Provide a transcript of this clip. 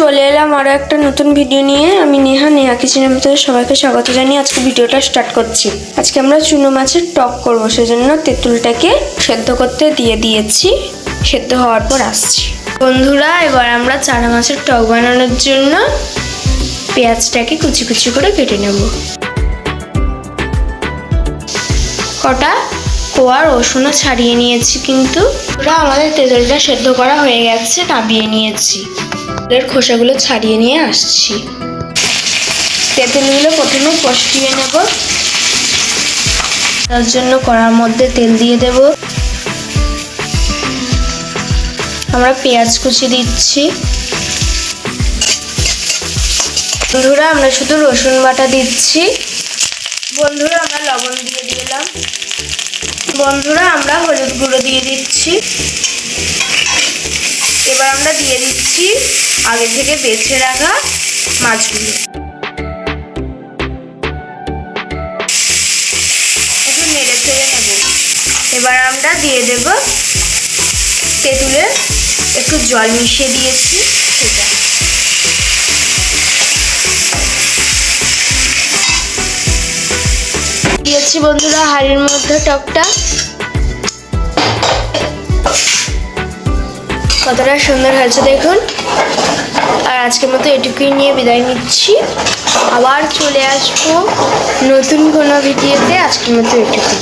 চলে এলাম আরও একটা নতুন ভিডিও নিয়ে। আমি নেহা নেহা কিচেনের ভিতরে সবাইকে স্বাগত জানিয়ে আজকে ভিডিওটা স্টার্ট করছি। আজকে আমরা চুনো মাছের টক করব, সেজন্য তেঁতুলটাকে সেদ্ধ করতে দিয়ে দিয়েছি। সেদ্ধ হওয়ার পর আসছি। বন্ধুরা, এবার আমরা চারা মাছের টক বানানোর জন্য পেঁয়াজটাকে কুচি কুচি করে কেটে নেব। কটা? কোয়া, রসুনও ছাড়িয়ে নিয়েছি কিন্তু। ওরা আমাদের তেঁতুলটা সেদ্ধ করা হয়ে গেছে, নাবিয়ে নিয়েছি। এর খোসাগুলো ছাড়িয়ে নিয়ে আসছি। তেঁতুলগুলো প্রথমে কষিয়ে নেব। তার জন্য কড়ার মধ্যে তেল দিয়ে দেব। আমরা পেঁয়াজ কুচি দিচ্ছি। বন্ধুরা, আমরা শুধু রসুন বাটা দিচ্ছি। বন্ধুরা, আমরা লবণ দিয়ে দিলাম। বন্ধুরা, আমরা হলুদ গুঁড়ো দিয়ে দিচ্ছি। এবার আমরা দিয়ে দিচ্ছি আগে থেকে বেছে রাখা মাছগুলো। একটু নেড়ে চেড়ে নেব। এবার আমরা দিয়ে দেব তেঁতুলের একটু জল মিশিয়ে দিয়েছি। সেটা দিয়েছি বন্ধুরা হাড়ির মধ্যে টকটা। কতটা সুন্দর হয়েছে দেখুন। আর আজকের মতো এটুকুই নিয়ে বিদায় নিচ্ছি। আবার চলে আসব নতুন কোনো ভিডিওতে। আজকের মতো এটুকুই।